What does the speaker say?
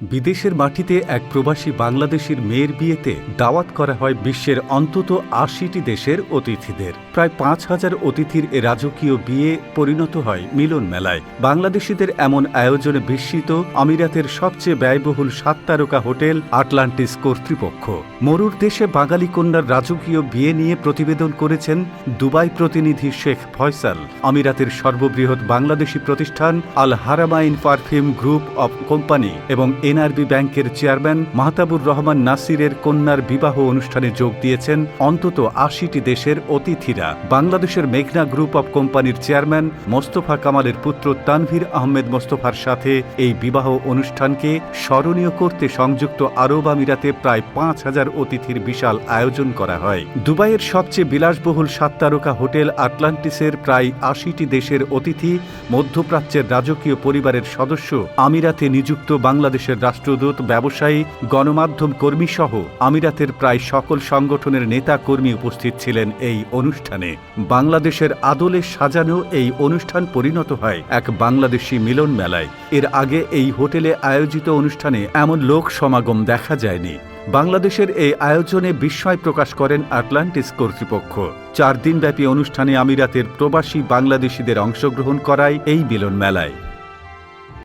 বিদেশের মাটিতে এক প্রবাসী বাংলাদেশির মেয়ের বিয়েতে দাওয়াত করা হয় বিশ্বের অন্তত আশিটি দেশের অতিথিদের। প্রায় পাঁচ হাজার অতিথির এ রাজকীয় বিয়ে পরিণত হয় মিলন মেলায়। বাংলাদেশিদের এমন আয়োজনে বিস্মিত আমিরাতের সবচেয়ে ব্যয়বহুল সাত তারকা হোটেল আটলান্টিস কর্তৃপক্ষ। মরুর দেশে বাঙালি কন্যার রাজকীয় বিয়ে নিয়ে প্রতিবেদন করেছেন দুবাই প্রতিনিধি শেখ ফয়সাল। আমিরাতের সর্ববৃহৎ বাংলাদেশি প্রতিষ্ঠান Al Haramain perfume group of company এবং এনআরবি ব্যাংকের চেয়ারম্যান মাহতাবুর রহমান নাসিরের কন্যার বিবাহ অনুষ্ঠানে যোগ দিয়েছেন অন্তত আশিটি দেশের অতিথিরা। বাংলাদেশের মেঘনা গ্রুপ অব কোম্পানির চেয়ারম্যান মোস্তফা কামালের পুত্র তানভীর আহমেদ মোস্তফার সাথে এই বিবাহ অনুষ্ঠানকে স্মরণীয় করতে সংযুক্ত আরব আমিরাতে প্রায় পাঁচ হাজার অতিথির বিশাল আয়োজন করা হয়। দুবাইয়ের সবচেয়ে বিলাসবহুল সাত তারকা হোটেল আটলান্টিসের প্রায় আশিটি দেশের অতিথি মধ্যপ্রাচ্যের রাজকীয় পরিবারের সদস্য আমিরাতে নিযুক্ত বাংলাদেশের রাষ্ট্রদূত, ব্যবসায়ী, গণমাধ্যম কর্মী সহ আমিরাতের প্রায় সকল সংগঠনের নেতা কর্মী উপস্থিত ছিলেন এই অনুষ্ঠানে। বাংলাদেশের আদলে সাজানো এই অনুষ্ঠান পরিণত হয় এক বাংলাদেশি মিলন মেলায়। এর আগে এই হোটেলে আয়োজিত অনুষ্ঠানে এমন লোক সমাগম দেখা যায়নি। বাংলাদেশের এই আয়োজনে বিস্ময় প্রকাশ করেন আটলান্টিস কর্তৃপক্ষ। চার দিনব্যাপী অনুষ্ঠানে আমিরাতের প্রবাসী বাংলাদেশিদের অংশগ্রহণ করায় এই মিলন মেলায়।